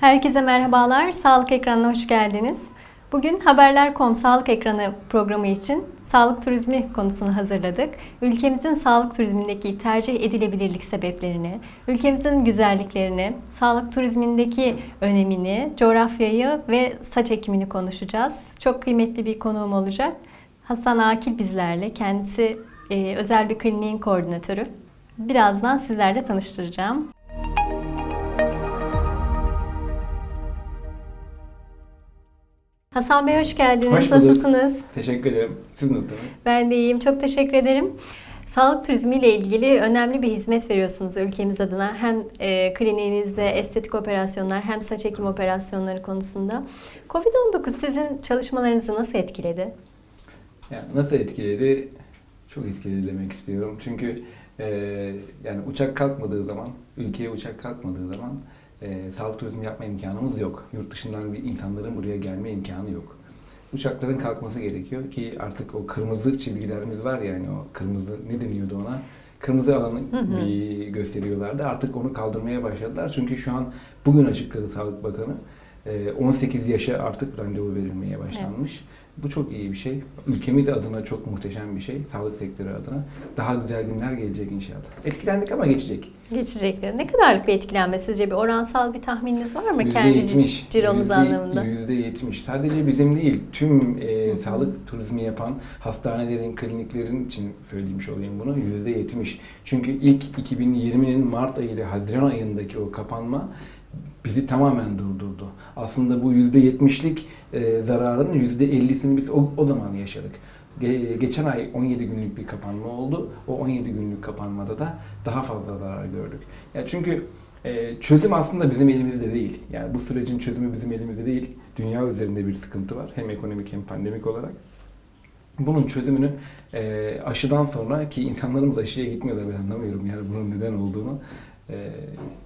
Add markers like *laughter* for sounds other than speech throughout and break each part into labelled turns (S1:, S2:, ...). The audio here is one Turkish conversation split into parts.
S1: Herkese merhabalar. Sağlık ekranına hoş geldiniz. Bugün Haberler.com Sağlık Ekranı programı için sağlık turizmi konusunu hazırladık. Ülkemizin sağlık turizmindeki tercih edilebilirlik sebeplerini, ülkemizin güzelliklerini, sağlık turizmindeki önemini, coğrafyayı ve saç ekimini konuşacağız. Çok kıymetli bir konuğum olacak. Hasan Akil bizlerle. Kendisi e, özel bir kliniğin koordinatörü. Birazdan sizlerle tanıştıracağım. Hasan Bey hoş geldiniz.
S2: Hoş bulduk.
S1: Nasılsınız?
S2: Teşekkür ederim. Siz nasılsınız?
S1: Ben de iyiyim. Çok teşekkür ederim. Sağlık turizmi ile ilgili önemli bir hizmet veriyorsunuz ülkemiz adına. Hem e, kliniğinizde estetik operasyonlar hem saç ekim operasyonları konusunda. Covid-19 sizin çalışmalarınızı nasıl etkiledi?
S2: Yani nasıl etkiledi? Çok etkiledi demek istiyorum. Çünkü e, yani uçak kalkmadığı zaman, ülkeye uçak kalkmadığı zaman e, sağlık turizmi yapma imkanımız yok. Yurt dışından bir insanların buraya gelme imkanı yok. Uçakların kalkması gerekiyor ki artık o kırmızı çizgilerimiz var yani o kırmızı ne deniyordu ona? Kırmızı alanı
S1: Hı hı.
S2: bir gösteriyorlardı. Artık onu kaldırmaya başladılar. Çünkü şu an bugün açıkladı Sağlık Bakanı. e, 18 yaşa artık randevu verilmeye başlanmış. Bu çok iyi bir şey. Ülkemiz adına çok muhteşem bir şey. Sağlık sektörü adına. Daha güzel günler gelecek inşallah. Etkilendik ama geçecek.
S1: Geçecek diyor. Ne kadarlık bir etkilenme sizce? Bir oransal bir tahmininiz var mı? Kendi
S2: yetmiş.
S1: cironuz
S2: Yüzde-
S1: anlamında.
S2: Yüzde yetmiş. Sadece bizim değil, tüm e, sağlık turizmi yapan hastanelerin, kliniklerin için söylemiş olayım bunu. Yüzde yetmiş. Çünkü ilk 2020'nin Mart ayı ile Haziran ayındaki o kapanma bizi tamamen durdurdu. Aslında bu yüzde yetmişlik e, zararın yüzde ellisini biz o, o zaman yaşadık. Ge- geçen ay 17 günlük bir kapanma oldu. O 17 günlük kapanmada da daha fazla zarar gördük. Ya çünkü e, çözüm aslında bizim elimizde değil. Yani bu sürecin çözümü bizim elimizde değil. Dünya üzerinde bir sıkıntı var. Hem ekonomik hem pandemik olarak. Bunun çözümünü e, aşıdan sonra ki insanlarımız aşıya gitmiyorlar ben anlamıyorum yani bunun neden olduğunu. E,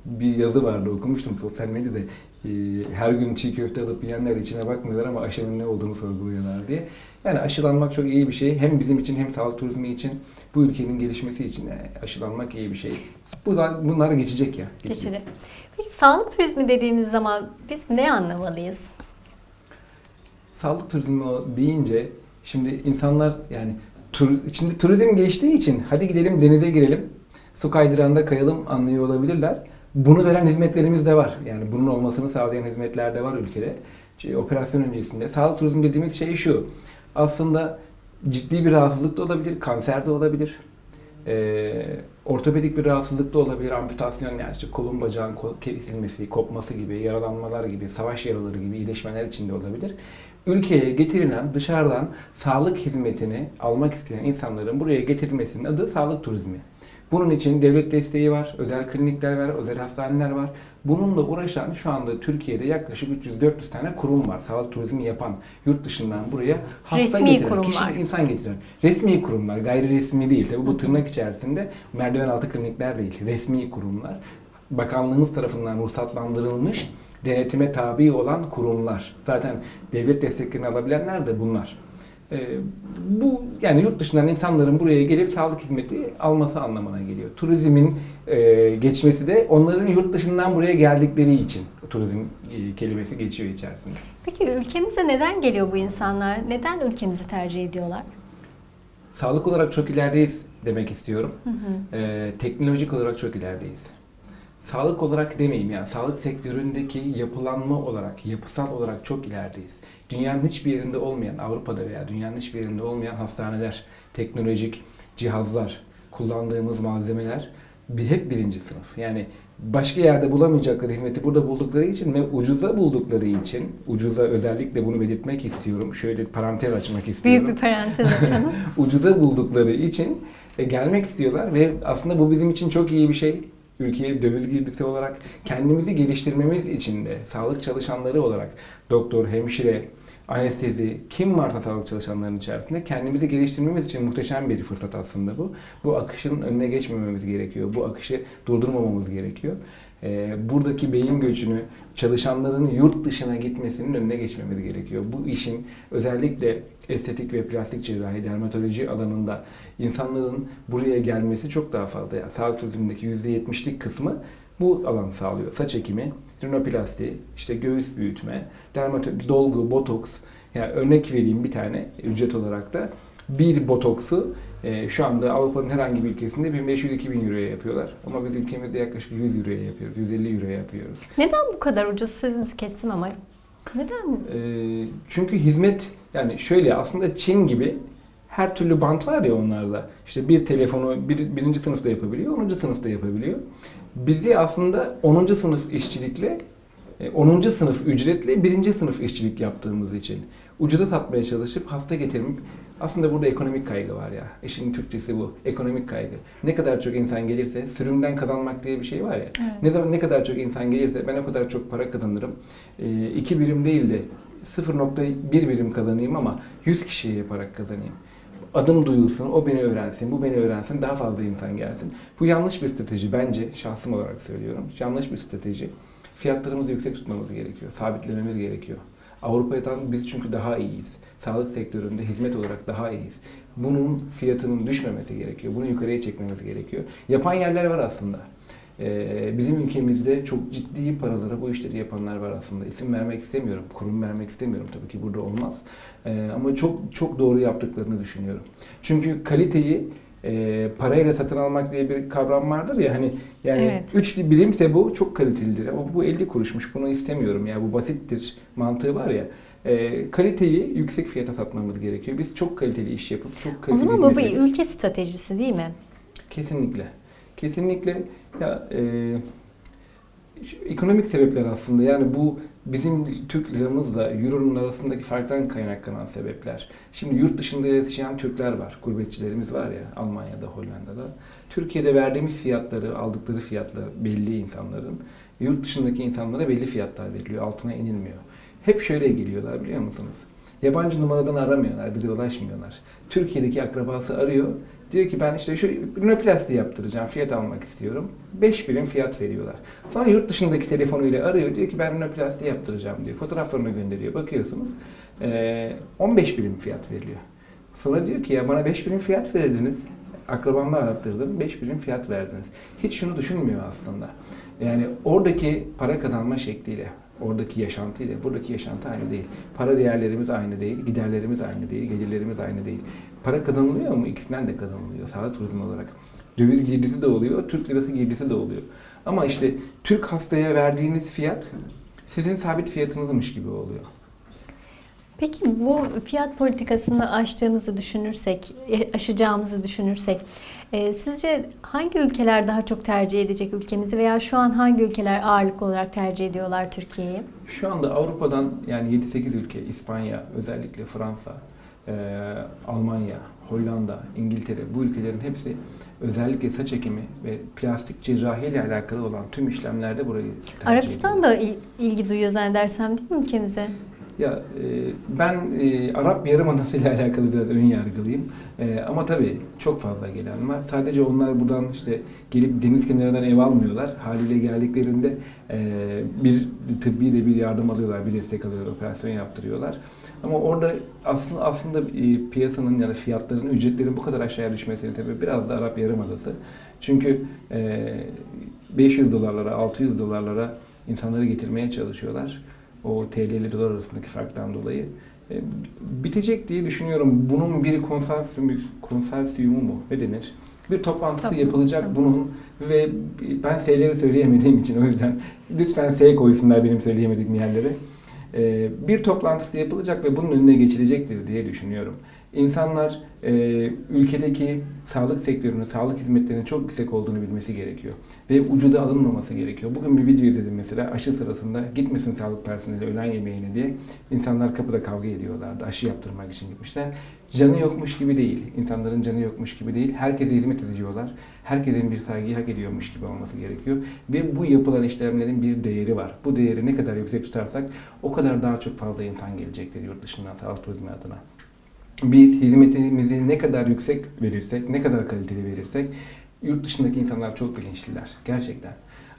S2: bir yazı vardı okumuştum sosyal medyada. E, her gün çiğ köfte alıp yiyenler içine bakmıyorlar ama aşının ne olduğunu sorguluyorlar diye. Yani aşılanmak çok iyi bir şey. Hem bizim için hem sağlık turizmi için bu ülkenin gelişmesi için e, aşılanmak iyi bir şey. Bu da bunlar geçecek ya. geçecek.
S1: Peki sağlık turizmi dediğimiz zaman biz ne anlamalıyız?
S2: Sağlık turizmi deyince şimdi insanlar yani tur, içinde turizm geçtiği için hadi gidelim denize girelim, su kaydıranda kayalım anlıyor olabilirler. Bunu veren hizmetlerimiz de var. Yani bunun olmasını sağlayan hizmetler de var ülkede. Şey, operasyon öncesinde. Sağlık turizmi dediğimiz şey şu. Aslında ciddi bir rahatsızlık da olabilir, kanser de olabilir. Ee, ortopedik bir rahatsızlık da olabilir, amputasyon yani işte kolun bacağın kesilmesi, kopması gibi, yaralanmalar gibi, savaş yaraları gibi iyileşmeler içinde olabilir. Ülkeye getirilen dışarıdan sağlık hizmetini almak isteyen insanların buraya getirilmesinin adı sağlık turizmi. Bunun için devlet desteği var, özel klinikler var, özel hastaneler var. Bununla uğraşan şu anda Türkiye'de yaklaşık 300-400 tane kurum var. Sağlık turizmi yapan, yurt dışından buraya hasta
S1: Resmi
S2: getiren,
S1: kurumlar.
S2: kişi insan getiren. Resmi kurumlar, gayri resmi değil. Tabii bu tırnak içerisinde merdiven altı klinikler değil. Resmi kurumlar. Bakanlığımız tarafından ruhsatlandırılmış, denetime tabi olan kurumlar. Zaten devlet desteklerini alabilenler de bunlar. Ee, bu yani yurt dışından insanların buraya gelip sağlık hizmeti alması anlamına geliyor. Turizmin e, geçmesi de onların yurt dışından buraya geldikleri için turizm e, kelimesi geçiyor içerisinde.
S1: Peki ülkemize neden geliyor bu insanlar? Neden ülkemizi tercih ediyorlar?
S2: Sağlık olarak çok ilerideyiz demek istiyorum.
S1: Hı hı.
S2: Ee, teknolojik olarak çok ilerideyiz. Sağlık olarak demeyeyim yani sağlık sektöründeki yapılanma olarak, yapısal olarak çok ilerideyiz. Dünyanın hiçbir yerinde olmayan, Avrupa'da veya dünyanın hiçbir yerinde olmayan hastaneler, teknolojik cihazlar, kullandığımız malzemeler hep birinci sınıf. Yani başka yerde bulamayacakları hizmeti burada buldukları için ve ucuza buldukları için, ucuza özellikle bunu belirtmek istiyorum. Şöyle parantez açmak istiyorum
S1: Büyük bir parantez açalım. *laughs*
S2: ucuza buldukları için e, gelmek istiyorlar ve aslında bu bizim için çok iyi bir şey. Ülkeye döviz girdisi olarak kendimizi geliştirmemiz için de sağlık çalışanları olarak doktor, hemşire, anestezi, kim varsa sağlık çalışanlarının içerisinde kendimizi geliştirmemiz için muhteşem bir fırsat aslında bu. Bu akışın önüne geçmememiz gerekiyor. Bu akışı durdurmamamız gerekiyor. Ee, buradaki beyin göçünü, çalışanların yurt dışına gitmesinin önüne geçmemiz gerekiyor. Bu işin özellikle estetik ve plastik cerrahi, dermatoloji alanında insanların buraya gelmesi çok daha fazla. Yani sağlık turizmindeki %70'lik kısmı bu alan sağlıyor. Saç ekimi, rinoplasti, işte göğüs büyütme, dermato dolgu, botoks. Yani örnek vereyim bir tane ücret olarak da. Bir botoksu e, şu anda Avrupa'nın herhangi bir ülkesinde 1500-2000 euroya yapıyorlar. Ama biz ülkemizde yaklaşık 100 euroya yapıyoruz, 150 euroya yapıyoruz.
S1: Neden bu kadar ucuz sözünüzü kestim ama? Neden?
S2: Ee, çünkü hizmet yani şöyle aslında Çin gibi her türlü bant var ya onlarda. İşte bir telefonu bir, birinci sınıfta yapabiliyor, 10. sınıfta yapabiliyor. Bizi aslında 10. sınıf işçilikle, e, 10. sınıf ücretle birinci sınıf işçilik yaptığımız için ucuza satmaya çalışıp hasta getirmek aslında burada ekonomik kaygı var ya. İşin Türkçesi bu. Ekonomik kaygı. Ne kadar çok insan gelirse sürümden kazanmak diye bir şey var ya.
S1: Evet.
S2: Ne zaman ne kadar çok insan gelirse ben o kadar çok para kazanırım. E, iki birim değil de 0.1 birim kazanayım ama 100 kişiye yaparak kazanayım. Adım duyulsun, o beni öğrensin, bu beni öğrensin, daha fazla insan gelsin. Bu yanlış bir strateji bence, şahsım olarak söylüyorum. Yanlış bir strateji. Fiyatlarımızı yüksek tutmamız gerekiyor, sabitlememiz gerekiyor. Avrupa'dan biz çünkü daha iyiyiz. Sağlık sektöründe hizmet olarak daha iyiyiz. Bunun fiyatının düşmemesi gerekiyor. Bunu yukarıya çekmemiz gerekiyor. Yapan yerler var aslında. Ee, bizim ülkemizde çok ciddi paralara bu işleri yapanlar var aslında. İsim vermek istemiyorum, kurum vermek istemiyorum tabii ki burada olmaz. Ee, ama çok çok doğru yaptıklarını düşünüyorum. Çünkü kaliteyi e, parayla satın almak diye bir kavram vardır ya hani yani
S1: Evet.
S2: 3 birimse bu çok kalitelidir ama bu 50 kuruşmuş bunu istemiyorum ya bu basittir mantığı var ya. E, kaliteyi yüksek fiyata satmamız gerekiyor. Biz çok kaliteli iş yapıp çok
S1: O
S2: kaliteli
S1: zaman bu bir ülke stratejisi değil mi?
S2: Kesinlikle. Kesinlikle ya e, ekonomik sebepler aslında yani bu bizim Türk liramızla Euro'nun arasındaki farktan kaynaklanan sebepler. Şimdi yurt dışında yaşayan Türkler var, gurbetçilerimiz var ya Almanya'da, Hollanda'da. Türkiye'de verdiğimiz fiyatları, aldıkları fiyatlar belli insanların. Yurt dışındaki insanlara belli fiyatlar veriliyor, altına inilmiyor. Hep şöyle geliyorlar biliyor musunuz? Yabancı numaradan aramıyorlar, bize ulaşmıyorlar. Türkiye'deki akrabası arıyor. Diyor ki ben işte şu rinoplasti yaptıracağım, fiyat almak istiyorum. 5 birim fiyat veriyorlar. Sonra yurt dışındaki telefonuyla arıyor. Diyor ki ben rinoplasti yaptıracağım diyor. Fotoğraflarını gönderiyor. Bakıyorsunuz eee, 15 birim fiyat veriliyor. Sonra diyor ki ya bana 5 birim fiyat verdiniz. Akrabamla arattırdım. 5 birim fiyat verdiniz. Hiç şunu düşünmüyor aslında. Yani oradaki para kazanma şekliyle, oradaki yaşantıyla, buradaki yaşantı aynı değil. Para değerlerimiz aynı değil, giderlerimiz aynı değil, gelirlerimiz aynı değil. Para kazanılıyor mu? İkisinden de kazanılıyor sağlık turizmi olarak. Döviz girdisi de oluyor, Türk lirası girdisi de oluyor. Ama işte Türk hastaya verdiğiniz fiyat sizin sabit fiyatınızmış gibi oluyor.
S1: Peki bu fiyat politikasını aştığımızı düşünürsek, e, aşacağımızı düşünürsek, e, sizce hangi ülkeler daha çok tercih edecek ülkemizi veya şu an hangi ülkeler ağırlıklı olarak tercih ediyorlar Türkiye'yi?
S2: Şu anda Avrupa'dan yani 7-8 ülke, İspanya, özellikle Fransa, eee, Almanya, Hollanda, İngiltere bu ülkelerin hepsi özellikle saç ekimi ve plastik cerrahi ile alakalı olan tüm işlemlerde burayı tercih
S1: Arabistan
S2: ediyorlar.
S1: da il- ilgi duyuyor zannedersem değil mi ülkemize?
S2: Ya e, ben e, Arap Yarımadası ile *laughs* alakalı biraz ön yargılıyım. E, ama tabii çok fazla gelen var. Sadece onlar buradan işte gelip deniz kenarından ev almıyorlar. Haliyle geldiklerinde e, bir tıbbi de bir yardım alıyorlar, bir destek alıyorlar, operasyon yaptırıyorlar. Ama orada aslında aslında e, piyasanın yani fiyatların, ücretlerin bu kadar aşağıya düşmesinin sebebi biraz da Arap Yarımadası. Çünkü e, 500 dolarlara, 600 dolarlara insanları getirmeye çalışıyorlar o TL ile dolar arasındaki farktan dolayı e, bitecek diye düşünüyorum. Bunun bir konsorsiyumu, konsorsiyumu mu? Ne denir? Bir toplantısı
S1: Toplantısı.
S2: yapılacak bunun ve ben S'leri söyleyemediğim için o yüzden lütfen S koysunlar benim söyleyemediğim yerlere. E, bir toplantısı yapılacak ve bunun önüne geçilecektir diye düşünüyorum. İnsanlar e, ülkedeki sağlık sektörünün, sağlık hizmetlerinin çok yüksek olduğunu bilmesi gerekiyor. Ve ucuza alınmaması gerekiyor. Bugün bir video izledim mesela aşı sırasında gitmesin sağlık personeli öğlen yemeğine diye. insanlar kapıda kavga ediyorlardı. Aşı yaptırmak için gitmişler. Canı yokmuş gibi değil. İnsanların canı yokmuş gibi değil. Herkese hizmet ediyorlar. Herkesin bir saygıyı hak ediyormuş gibi olması gerekiyor. Ve bu yapılan işlemlerin bir değeri var. Bu değeri ne kadar yüksek tutarsak o kadar daha çok fazla insan gelecektir yurt dışından sağlık turizmi adına biz hizmetimizi ne kadar yüksek verirsek, ne kadar kaliteli verirsek yurt dışındaki insanlar çok bilinçliler. Gerçekten.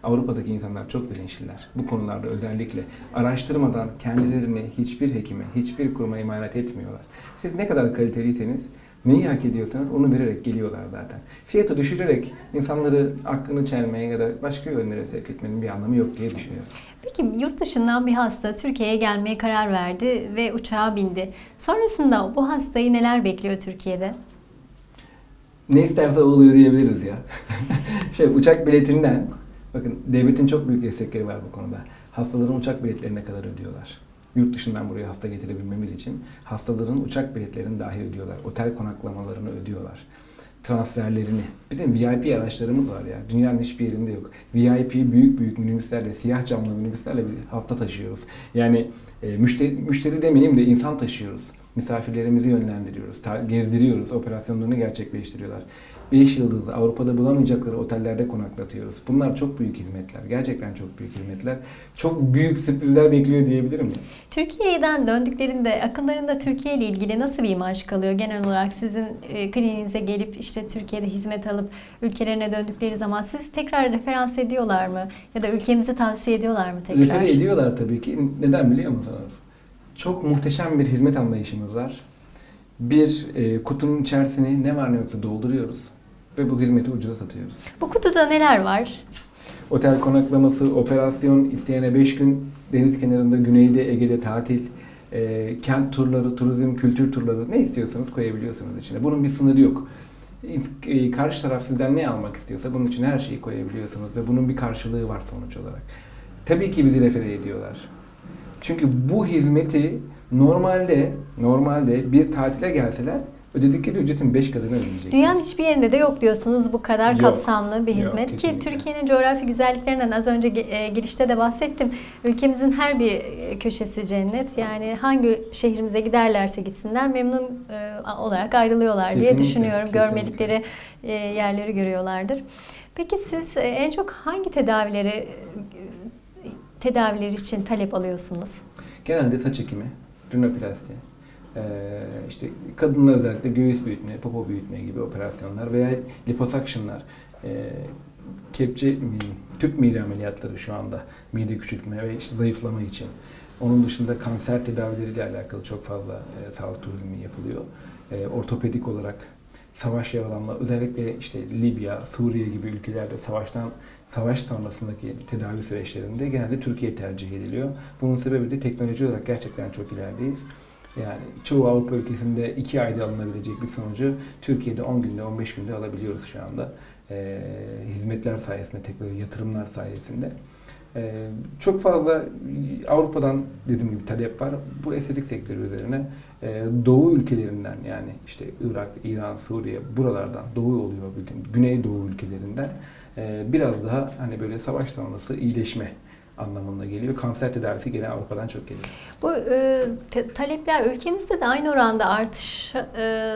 S2: Avrupa'daki insanlar çok bilinçliler. Bu konularda özellikle araştırmadan kendilerini hiçbir hekime, hiçbir kuruma emanet etmiyorlar. Siz ne kadar kaliteliyseniz Neyi hak ediyorsanız onu vererek geliyorlar zaten. Fiyatı düşürerek insanları aklını çelmeye ya da başka yönlere sevk etmenin bir anlamı yok diye düşünüyorum.
S1: Peki yurt dışından bir hasta Türkiye'ye gelmeye karar verdi ve uçağa bindi. Sonrasında bu hastayı neler bekliyor Türkiye'de?
S2: Ne isterse oluyor diyebiliriz ya. *laughs* şey uçak biletinden bakın devletin çok büyük destekleri var bu konuda. Hastaların uçak biletlerine kadar ödüyorlar. Yurt dışından buraya hasta getirebilmemiz için hastaların uçak biletlerini dahi ödüyorlar. Otel konaklamalarını ödüyorlar. Transferlerini. Bizim VIP araçlarımız var ya. Dünyanın hiçbir yerinde yok. VIP büyük büyük minibüslerle, siyah camlı minibüslerle bir hasta taşıyoruz. Yani e, müşteri, müşteri demeyeyim de insan taşıyoruz. Misafirlerimizi yönlendiriyoruz, gezdiriyoruz, operasyonlarını gerçekleştiriyorlar. 5 yıldızlı Avrupa'da bulamayacakları otellerde konaklatıyoruz. Bunlar çok büyük hizmetler. Gerçekten çok büyük hizmetler. Çok büyük sürprizler bekliyor diyebilirim ya.
S1: Türkiye'den döndüklerinde akıllarında Türkiye ile ilgili nasıl bir imaj kalıyor? Genel olarak sizin e, kliniğinize gelip işte Türkiye'de hizmet alıp ülkelerine döndükleri zaman sizi tekrar referans ediyorlar mı? Ya da ülkemizi tavsiye ediyorlar mı tekrar?
S2: Refere ediyorlar tabii ki. Neden biliyor musunuz? Çok muhteşem bir hizmet anlayışımız var. Bir e, kutunun içerisine ne var ne yoksa dolduruyoruz ve bu hizmeti ucuza satıyoruz.
S1: Bu kutuda neler var?
S2: Otel konaklaması, operasyon, isteyene 5 gün deniz kenarında, güneyde, Ege'de tatil, e, kent turları, turizm, kültür turları ne istiyorsanız koyabiliyorsunuz içine. Bunun bir sınırı yok. E, Karşı taraf sizden ne almak istiyorsa bunun için her şeyi koyabiliyorsunuz ve bunun bir karşılığı var sonuç olarak. Tabii ki bizi refere ediyorlar. Çünkü bu hizmeti normalde normalde bir tatile gelseler ödedikleri ücretin 5 katını ödeyecek.
S1: Dünyanın hiçbir yerinde de yok diyorsunuz bu kadar
S2: Yok.
S1: kapsamlı bir
S2: Yok,
S1: hizmet ki
S2: kesinlikle.
S1: Türkiye'nin coğrafi güzelliklerinden az önce e, girişte de bahsettim. Ülkemizin her bir e, köşesi cennet. Yani hangi şehrimize giderlerse gitsinler memnun e, olarak ayrılıyorlar diye
S2: Kesinlikle,
S1: düşünüyorum.
S2: kesinlikle.
S1: Görmedikleri yerleri görüyorlardır. Peki siz en çok hangi tedavileri tedaviler için talep alıyorsunuz?
S2: Genelde saç ekimi, rinoplasti, işte kadınlar özellikle göğüs büyütme, popo büyütme gibi operasyonlar veya liposuctionlar, eee, kepçe, tüp mide ameliyatları şu anda mide küçültme ve işte zayıflama için. Onun dışında kanser tedavileriyle alakalı çok fazla eee, sağlık turizmi yapılıyor. Eee, ortopedik olarak savaş yaralanma, özellikle işte Libya, Suriye gibi ülkelerde savaştan savaş sonrasındaki tedavi süreçlerinde genelde Türkiye tercih ediliyor. Bunun sebebi de teknoloji olarak gerçekten çok ilerideyiz. Yani çoğu Avrupa ülkesinde 2 ayda alınabilecek bir sonucu Türkiye'de 10 günde, 15 günde alabiliyoruz şu anda. Ee, hizmetler sayesinde, teknoloji, yatırımlar sayesinde. Ee, çok fazla Avrupa'dan dediğim gibi talep var. Bu estetik sektörü üzerine e, Doğu ülkelerinden yani işte Irak, İran, Suriye buralardan Doğu oluyor bildiğim Güney Doğu ülkelerinden e, biraz daha hani böyle savaş sonrası iyileşme anlamında geliyor. Kanser tedavisi gene Avrupa'dan çok geliyor.
S1: Bu e, talepler ülkemizde de aynı oranda artış e,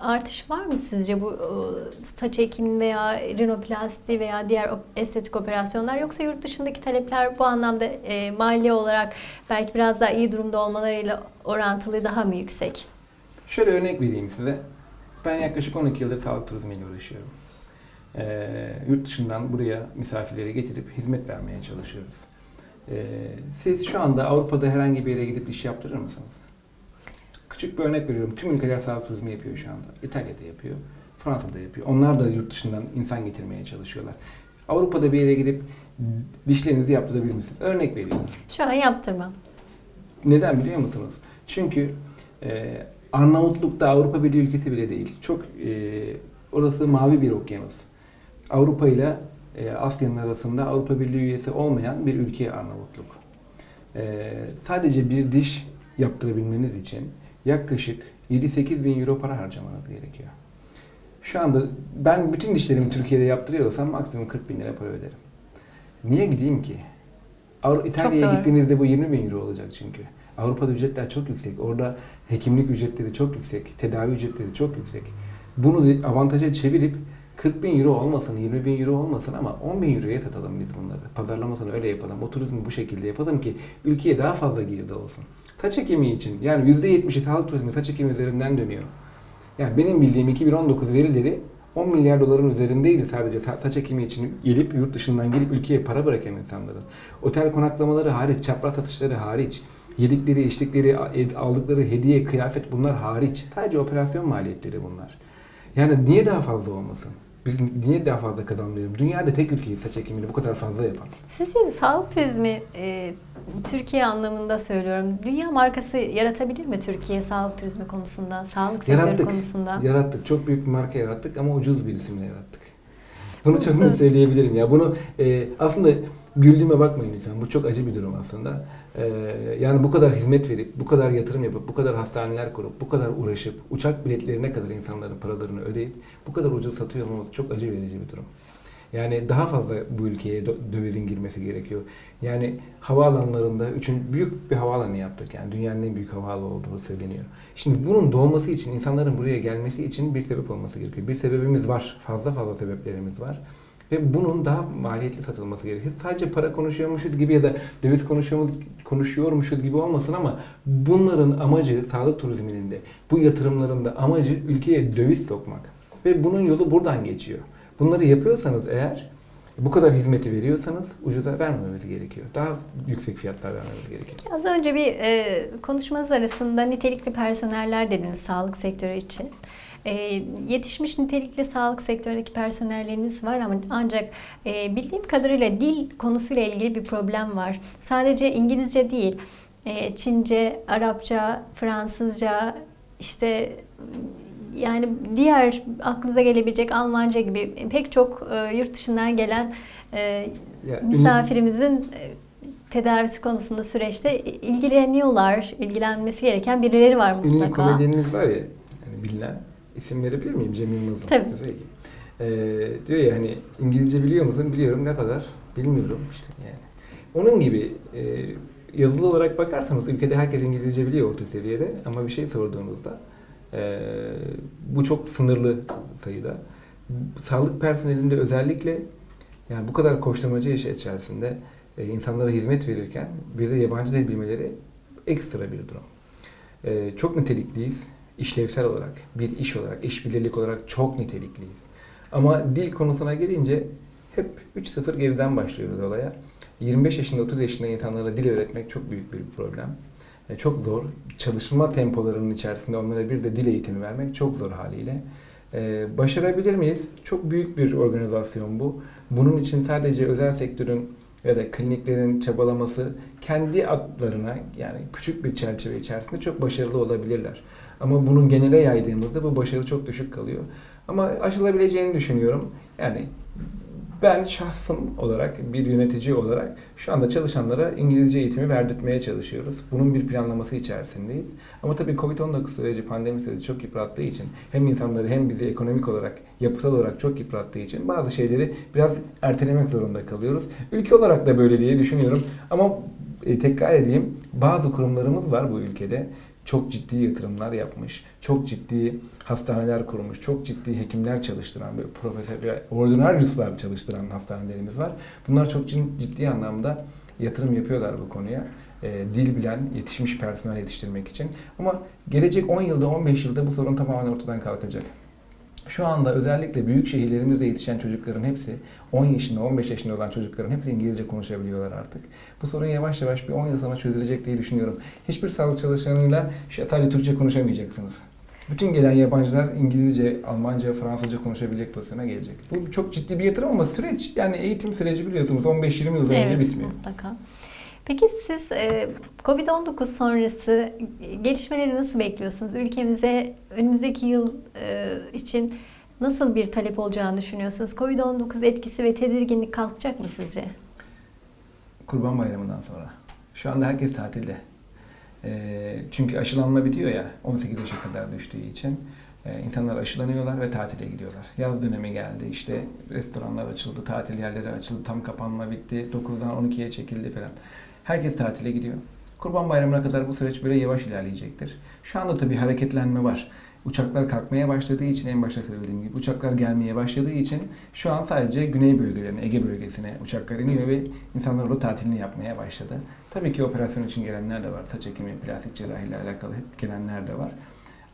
S1: artış var mı sizce bu e, saç ekimi veya rinoplasti veya diğer estetik operasyonlar yoksa yurt dışındaki talepler bu anlamda e, mali olarak belki biraz daha iyi durumda olmalarıyla orantılı daha mı yüksek?
S2: Şöyle örnek vereyim size. Ben yaklaşık 12 yıldır sağlık turizmiyle uğraşıyorum. Ee, yurt dışından buraya misafirleri getirip hizmet vermeye çalışıyoruz. Ee, siz şu anda Avrupa'da herhangi bir yere gidip iş yaptırır mısınız? Küçük bir örnek veriyorum. Tüm ülkeler sağlık turizmi yapıyor şu anda. İtalya'da yapıyor. Fransa'da yapıyor. Onlar da yurt dışından insan getirmeye çalışıyorlar. Avrupa'da bir yere gidip dişlerinizi yaptırabilir misiniz? Örnek veriyorum.
S1: Şu an yaptırmam.
S2: Neden biliyor musunuz? Çünkü e, Arnavutluk da Avrupa Birliği ülkesi bile değil. Çok e, orası mavi bir okyanus. Avrupa ile e, Asya'nın arasında Avrupa Birliği üyesi olmayan bir ülke Arnavutluk. E, sadece bir diş yaptırabilmeniz için yaklaşık 7-8 bin euro para harcamanız gerekiyor. Şu anda ben bütün dişlerimi Türkiye'de yaptırıyorsam maksimum 40 bin lira para öderim. Niye gideyim ki? İtalya'ya gittiğinizde bu 20 bin euro olacak çünkü. Avrupa'da ücretler çok yüksek. Orada hekimlik ücretleri çok yüksek. Tedavi ücretleri çok yüksek. Bunu avantaja çevirip 40 bin euro olmasın, 20 bin euro olmasın ama 10 bin euroya satalım biz bunları. Pazarlamasını öyle yapalım. O turizmi bu şekilde yapalım ki ülkeye daha fazla girdi olsun. Saç ekimi için yani %70'i sağlık turizmi saç ekimi üzerinden dönüyor. Yani benim bildiğim 2019 verileri 10 milyar doların üzerindeydi sadece sa- saç ekimi için gelip yurt dışından gelip ülkeye para bırakan insanların. Otel konaklamaları hariç, çapraz satışları hariç, Yedikleri, içtikleri, aldıkları hediye, kıyafet bunlar hariç. Sadece operasyon maliyetleri bunlar. Yani niye daha fazla olmasın? Biz niye daha fazla kazanmayalım? Dünyada tek ülkeyi saç ekimini bu kadar fazla yapan.
S1: Sizce sağlık turizmi e, Türkiye anlamında söylüyorum. Dünya markası yaratabilir mi Türkiye sağlık turizmi konusunda, sağlık sektörü
S2: Yarattık.
S1: konusunda?
S2: Yarattık. Çok büyük bir marka yarattık ama ucuz bir isimle yarattık. Bunu çok net söyleyebilirim ya. Bunu e, aslında güldüğüme bakmayın lütfen. Bu çok acı bir durum aslında. E, yani bu kadar hizmet verip, bu kadar yatırım yapıp, bu kadar hastaneler kurup, bu kadar uğraşıp, uçak biletlerine kadar insanların paralarını ödeyip, bu kadar ucuz satıyor olmamız çok acı verici bir durum. Yani daha fazla bu ülkeye dö- dövizin girmesi gerekiyor. Yani havaalanlarında üçün büyük bir havaalanı yaptık. Yani dünyanın en büyük havaalanı olduğu söyleniyor. Şimdi bunun dolması için, insanların buraya gelmesi için bir sebep olması gerekiyor. Bir sebebimiz var. Fazla fazla sebeplerimiz var. Ve bunun daha maliyetli satılması gerekiyor. Sadece para konuşuyormuşuz gibi ya da döviz konuşuyormuş, konuşuyormuşuz gibi olmasın ama bunların amacı sağlık turizminin de bu yatırımların da amacı ülkeye döviz sokmak. Ve bunun yolu buradan geçiyor. Bunları yapıyorsanız eğer bu kadar hizmeti veriyorsanız ucuza vermememiz gerekiyor. Daha yüksek fiyatlar vermemiz gerekiyor.
S1: Az önce bir e, konuşmanız arasında nitelikli personeller dediniz sağlık sektörü için. E, yetişmiş nitelikli sağlık sektöründeki personelleriniz var ama ancak e, bildiğim kadarıyla dil konusuyla ilgili bir problem var. Sadece İngilizce değil, e, Çince, Arapça, Fransızca, işte yani diğer aklınıza gelebilecek Almanca gibi pek çok e, yurt dışından gelen e, misafirimizin e, tedavisi konusunda süreçte ilgileniyorlar. ilgilenmesi gereken birileri var
S2: Ünlü
S1: mutlaka.
S2: komedyeniniz var ya, yani bilinen, isim verebilir miyim? Cem Yılmaz'ın.
S1: Tabii.
S2: Peki. Ee, diyor ya hani İngilizce biliyor musun? Biliyorum ne kadar? Bilmiyorum işte yani. Onun gibi e, yazılı olarak bakarsanız ülkede herkes İngilizce biliyor orta seviyede ama bir şey sorduğunuzda e, bu çok sınırlı sayıda. Sağlık personelinde özellikle yani bu kadar koşturmacı iş içerisinde e, insanlara hizmet verirken bir de yabancı dil bilmeleri ekstra bir durum. E, çok nitelikliyiz. İşlevsel olarak, bir iş olarak, işbirlik olarak çok nitelikliyiz. Ama dil konusuna gelince hep 3-0 geriden başlıyoruz olaya. 25 yaşında, 30 yaşında insanlara dil öğretmek çok büyük bir problem. E, Çok zor. Çalışma tempolarının içerisinde onlara bir de dil eğitimi vermek çok zor haliyle. E, Başarabilir miyiz? Çok büyük bir organizasyon bu. Bunun için sadece özel sektörün ya da kliniklerin çabalaması kendi adlarına yani küçük bir çerçeve içerisinde çok başarılı olabilirler. Ama bunu genele yaydığımızda bu başarı çok düşük kalıyor. Ama aşılabileceğini düşünüyorum. Yani ben şahsım olarak, bir yönetici olarak şu anda çalışanlara İngilizce eğitimi verdirtmeye çalışıyoruz. Bunun bir planlaması içerisindeyiz. Ama tabii Covid-19 süreci, pandemi süreci çok yıprattığı için hem insanları hem bizi ekonomik olarak, yapısal olarak çok yıprattığı için bazı şeyleri biraz ertelemek zorunda kalıyoruz. Ülke olarak da böyle diye düşünüyorum. Ama e, tekrar edeyim, bazı kurumlarımız var bu ülkede çok ciddi yatırımlar yapmış, çok ciddi hastaneler kurmuş, çok ciddi hekimler çalıştıran, böyle profesör, ordinaryuslar çalıştıran hastanelerimiz var. Bunlar çok cid- ciddi anlamda yatırım yapıyorlar bu konuya. E, dil bilen, yetişmiş personel yetiştirmek için. Ama gelecek 10 yılda, 15 yılda bu sorun tamamen ortadan kalkacak. Şu anda özellikle büyük şehirlerimizde yetişen çocukların hepsi 10 yaşında, 15 yaşında olan çocukların hepsi İngilizce konuşabiliyorlar artık. Bu sorun yavaş yavaş bir 10 yıl sonra çözülecek diye düşünüyorum. Hiçbir sağlık çalışanıyla sadece Türkçe konuşamayacaksınız. Bütün gelen yabancılar İngilizce, Almanca, Fransızca konuşabilecek pozisyona gelecek. Bu çok ciddi bir yatırım ama süreç yani eğitim süreci biliyorsunuz 15-20 yıl önce
S1: Evet,
S2: bitmiyor.
S1: mutlaka. Peki siz e, Covid-19 sonrası gelişmeleri nasıl bekliyorsunuz? Ülkemize önümüzdeki yıl e, için nasıl bir talep olacağını düşünüyorsunuz? Covid-19 etkisi ve tedirginlik kalkacak mı sizce?
S2: Kurban Bayramı'ndan sonra. Şu anda herkes tatilde. Çünkü aşılanma bitiyor ya 18 yaşa kadar düştüğü için. İnsanlar aşılanıyorlar ve tatile gidiyorlar. Yaz dönemi geldi işte restoranlar açıldı, tatil yerleri açıldı, tam kapanma bitti. 9'dan 12'ye çekildi falan. Herkes tatile gidiyor. Kurban Bayramı'na kadar bu süreç böyle yavaş ilerleyecektir. Şu anda tabii hareketlenme var. Uçaklar kalkmaya başladığı için en başta söylediğim gibi uçaklar gelmeye başladığı için şu an sadece güney bölgelerine, Ege bölgesine uçaklar iniyor ve insanlar orada tatilini yapmaya başladı. Tabii ki operasyon için gelenler de var. Saç ekimi, plastik cerrahi ile alakalı hep gelenler de var.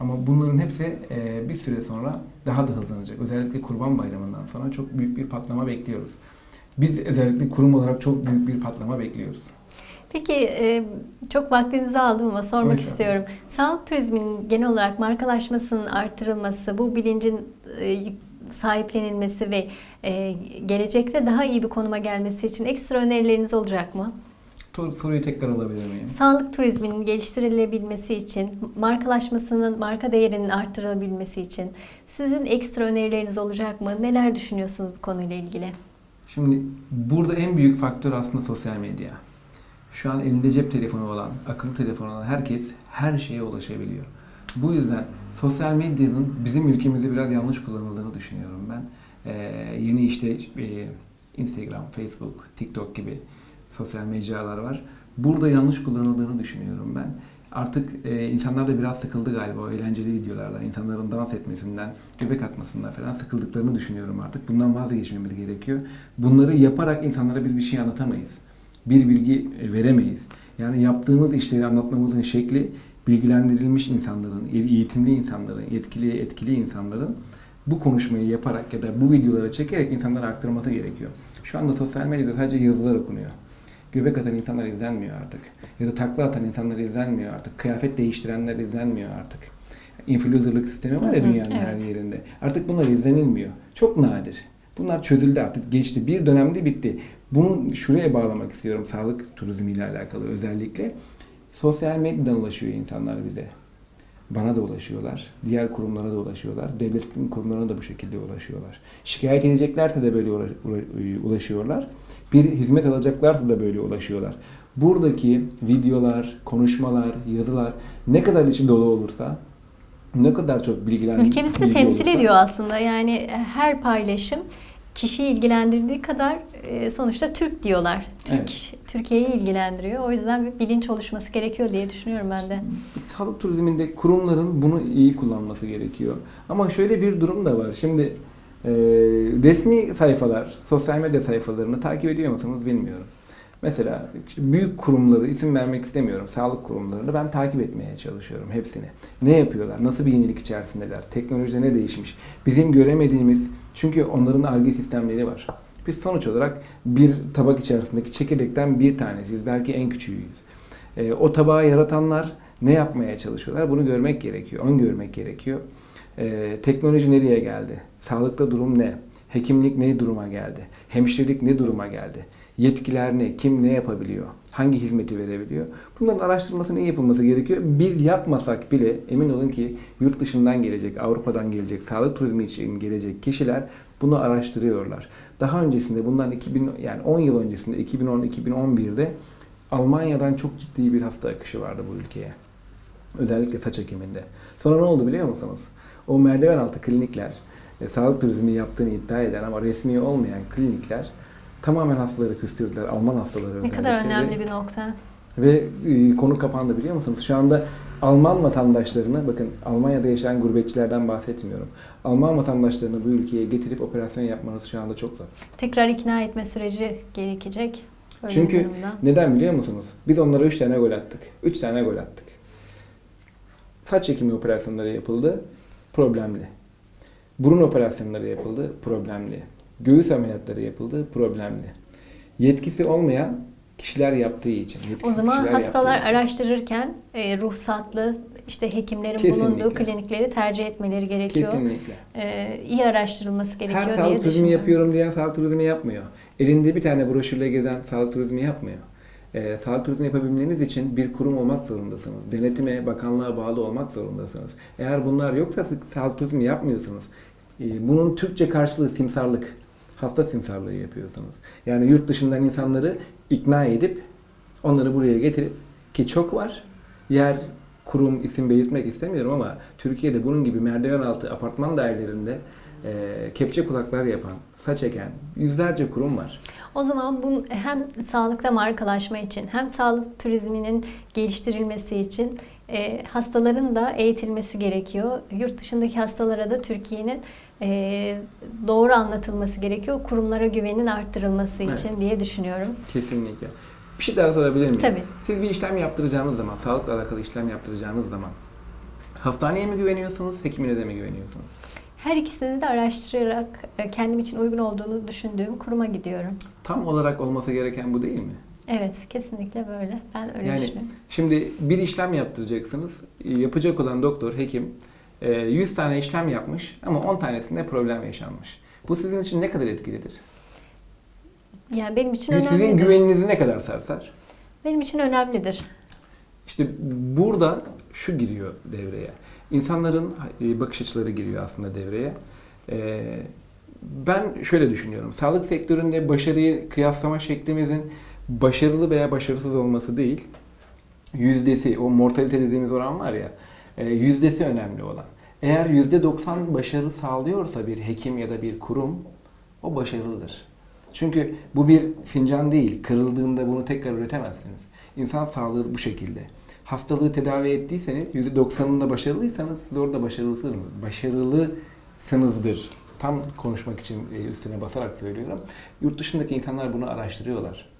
S2: Ama bunların hepsi e, bir süre sonra daha da hızlanacak. Özellikle Kurban Bayramı'ndan sonra çok büyük bir patlama bekliyoruz. Biz özellikle kurum olarak çok büyük bir patlama bekliyoruz.
S1: Peki e, Çok vaktinizi aldım ama sormak
S2: Hoş
S1: istiyorum. Sağlık turizminin genel olarak markalaşmasının artırılması, bu bilincin e, sahiplenilmesi ve e, gelecekte daha iyi bir konuma gelmesi için ekstra önerileriniz olacak mı?
S2: Sor- Soruyu tekrar alabilir miyim?
S1: Sağlık turizminin geliştirilebilmesi için, markalaşmasının, marka değerinin artırılabilmesi için sizin ekstra önerileriniz olacak mı? Neler düşünüyorsunuz bu konuyla ilgili?
S2: Şimdi burada en büyük faktör aslında sosyal medya. Şu an elinde cep telefonu olan, akıllı telefonu olan herkes her şeye ulaşabiliyor. Bu yüzden sosyal medyanın bizim ülkemizde biraz yanlış kullanıldığını düşünüyorum ben. Ee, yeni işte e, Instagram, Facebook, TikTok gibi sosyal mecralar var. Burada yanlış kullanıldığını düşünüyorum ben. Artık e, insanlar da biraz sıkıldı galiba eğlenceli videolardan, insanların dans etmesinden, göbek atmasından falan sıkıldıklarını düşünüyorum artık. Bundan vazgeçmemiz gerekiyor. Bunları yaparak insanlara biz bir şey anlatamayız. Bir bilgi e, veremeyiz. Yani yaptığımız işleri anlatmamızın şekli bilgilendirilmiş insanların, eğitimli insanların, yetkili, etkili insanların bu konuşmayı yaparak ya da bu videoları çekerek insanlara aktarması gerekiyor. Şu anda sosyal medyada sadece yazılar okunuyor. Göbek atan insanlar izlenmiyor artık. Ya da takla atan insanlar izlenmiyor artık. Kıyafet değiştirenler izlenmiyor artık. Influencerlık sistemi var ya dünyanın her
S1: evet.
S2: yerinde. Artık bunlar izlenilmiyor. Çok nadir. Bunlar çözüldü artık geçti. Bir dönemde bitti. Bunu şuraya bağlamak istiyorum sağlık turizmiyle alakalı özellikle. Sosyal medyadan ulaşıyor insanlar bize. Bana da ulaşıyorlar. Diğer kurumlara da ulaşıyorlar. Devletin kurumlarına da bu şekilde ulaşıyorlar. Şikayet edeceklerse de böyle ula- ula- ulaşıyorlar. Bir hizmet alacaklarsa da böyle ulaşıyorlar. Buradaki videolar, konuşmalar, yazılar ne kadar içi dolu olursa, ne kadar çok bilgilendirme
S1: Ülkemizi de temsil ediyor aslında. Yani her paylaşım kişiyi ilgilendirdiği kadar e, sonuçta Türk diyorlar. Türk
S2: Evet.
S1: Türkiye'yi ilgilendiriyor. O yüzden bir bilinç oluşması gerekiyor diye düşünüyorum ben de.
S2: Sağlık turizminde kurumların bunu iyi kullanması gerekiyor. Ama şöyle bir durum da var. Şimdi e, resmi sayfalar, sosyal medya sayfalarını takip ediyor musunuz bilmiyorum. Mesela işte büyük kurumları isim vermek istemiyorum. Sağlık kurumlarını ben takip etmeye çalışıyorum hepsini. Ne yapıyorlar? Nasıl bir yenilik içerisindeler? Teknolojide ne değişmiş? Bizim göremediğimiz çünkü onların arge sistemleri var. Biz sonuç olarak bir tabak içerisindeki çekirdekten bir tanesiyiz. Belki en küçüğüyüz. E, o tabağı yaratanlar ne yapmaya çalışıyorlar? Bunu görmek gerekiyor, öngörmek gerekiyor. E, teknoloji nereye geldi? Sağlıkta durum ne? Hekimlik ne duruma geldi? Hemşirelik ne duruma geldi? Yetkiler ne? Kim ne yapabiliyor? Hangi hizmeti verebiliyor? Bunların araştırmasının iyi yapılması gerekiyor. Biz yapmasak bile emin olun ki yurt dışından gelecek, Avrupa'dan gelecek, sağlık turizmi için gelecek kişiler bunu araştırıyorlar. Daha öncesinde bundan 2000 yani 10 yıl öncesinde 2010-2011'de Almanya'dan çok ciddi bir hasta akışı vardı bu ülkeye. Özellikle saç ekiminde. Sonra ne oldu biliyor musunuz? O merdiven altı klinikler, e, sağlık turizmi yaptığını iddia eden ama resmi olmayan klinikler tamamen hastaları küstürdüler. Alman hastaları
S1: Ne kadar önemli bir nokta.
S2: Ve e, konu kapandı biliyor musunuz? Şu anda Alman vatandaşlarını, bakın Almanya'da yaşayan gurbetçilerden bahsetmiyorum. Alman vatandaşlarını bu ülkeye getirip operasyon yapmanız şu anda çok zor.
S1: Tekrar ikna etme süreci gerekecek. Öyle
S2: Çünkü
S1: durumda.
S2: neden biliyor musunuz? Biz onlara 3 tane gol attık. 3 tane gol attık. Saç ekimi operasyonları yapıldı, problemli. Burun operasyonları yapıldı, problemli. Göğüs ameliyatları yapıldı, problemli. Yetkisi olmayan kişiler yaptığı için.
S1: O zaman hastalar araştırırken e, ruhsatlı işte hekimlerin
S2: Kesinlikle.
S1: bulunduğu klinikleri tercih etmeleri gerekiyor.
S2: Kesinlikle.
S1: E, iyi araştırılması gerekiyor
S2: Her
S1: diye
S2: sağlık turizmi yapıyorum diyen sağlık turizmi yapmıyor. Elinde bir tane broşürle gezen sağlık turizmi yapmıyor. Ee, sağlık turizmi yapabilmeniz için bir kurum olmak zorundasınız. Denetime, bakanlığa bağlı olmak zorundasınız. Eğer bunlar yoksa sağlık turizmi yapmıyorsunuz. Ee, bunun Türkçe karşılığı simsarlık. Hasta simsarlığı yapıyorsunuz. Yani yurt dışından insanları ikna edip onları buraya getirip ki çok var. Yer, kurum, isim belirtmek istemiyorum ama Türkiye'de bunun gibi merdiven altı apartman dairelerinde e, kepçe kulaklar yapan, saç eken yüzlerce kurum var.
S1: O zaman bu hem sağlıkta markalaşma için hem sağlık turizminin geliştirilmesi için e, hastaların da eğitilmesi gerekiyor. Yurt dışındaki hastalara da Türkiye'nin e, doğru anlatılması gerekiyor. Kurumlara güvenin arttırılması
S2: Evet.
S1: için diye düşünüyorum.
S2: Kesinlikle. Bir şey daha sorabilir miyim?
S1: Tabii.
S2: Siz bir işlem yaptıracağınız zaman, sağlıkla alakalı işlem yaptıracağınız zaman hastaneye mi güveniyorsunuz, hekimine mi güveniyorsunuz?
S1: Her ikisini de araştırarak e, kendim için uygun olduğunu düşündüğüm kuruma gidiyorum.
S2: Tam olarak olması gereken bu değil mi?
S1: Evet, kesinlikle böyle. Ben öyle
S2: Yani
S1: düşünüyorum.
S2: Şimdi bir işlem yaptıracaksınız. Yapacak olan doktor, hekim e, 100 tane işlem yapmış ama 10 tanesinde problem yaşanmış. Bu sizin için ne kadar etkilidir?
S1: Yani benim için
S2: Sizin
S1: önemlidir.
S2: güveninizi ne kadar sarsar?
S1: Benim için önemlidir.
S2: İşte burada şu giriyor devreye. İnsanların e, bakış açıları giriyor aslında devreye. E, Ben şöyle düşünüyorum. Sağlık sektöründe başarıyı kıyaslama şeklimizin başarılı veya başarısız olması değil, yüzdesi, o mortalite dediğimiz oran var ya, e, yüzdesi önemli olan. Eğer %90 başarı sağlıyorsa bir hekim ya da bir kurum, o başarılıdır. Çünkü bu bir fincan değil. Kırıldığında bunu tekrar üretemezsiniz. İnsan sağlığı bu şekilde. Hastalığı tedavi ettiyseniz %90'ında başarılıysanız siz orada başarılısınız. Başarılısınızdır. Tam konuşmak için e, üstüne basarak söylüyorum. Yurt dışındaki insanlar bunu araştırıyorlar.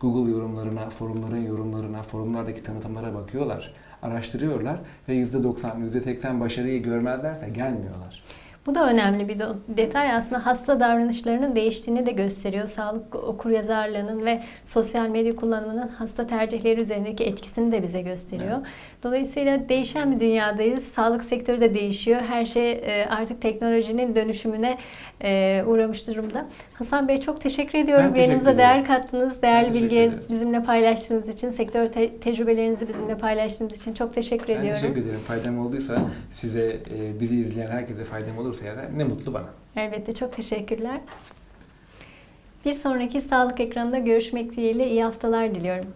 S2: Google yorumlarına, forumların yorumlarına, forumlardaki tanıtımlara bakıyorlar. Araştırıyorlar ve %90, %80 başarıyı görmezlerse gelmiyorlar.
S1: Bu da önemli bir de- detay aslında hasta davranışlarının değiştiğini de gösteriyor. Sağlık okuryazarlığının ve sosyal medya kullanımının hasta tercihleri üzerindeki etkisini de bize gösteriyor. Dolayısıyla değişen bir dünyadayız. Sağlık sektörü de değişiyor. Her şey e, artık teknolojinin dönüşümüne e, uğramış durumda. Hasan Bey çok teşekkür ediyorum.
S2: Ben teşekkür
S1: Yayınımıza değer kattınız. Değerli bilgilerinizi bizimle paylaştığınız için, sektör te- tecrübelerinizi bizimle paylaştığınız için çok teşekkür
S2: Ben
S1: ediyorum.
S2: teşekkür ederim. Faydam olduysa size, e, bizi izleyen herkese faydam olursa ne mutlu bana.
S1: Elbette çok teşekkürler. Bir sonraki sağlık ekranında görüşmek dileğiyle iyi haftalar diliyorum.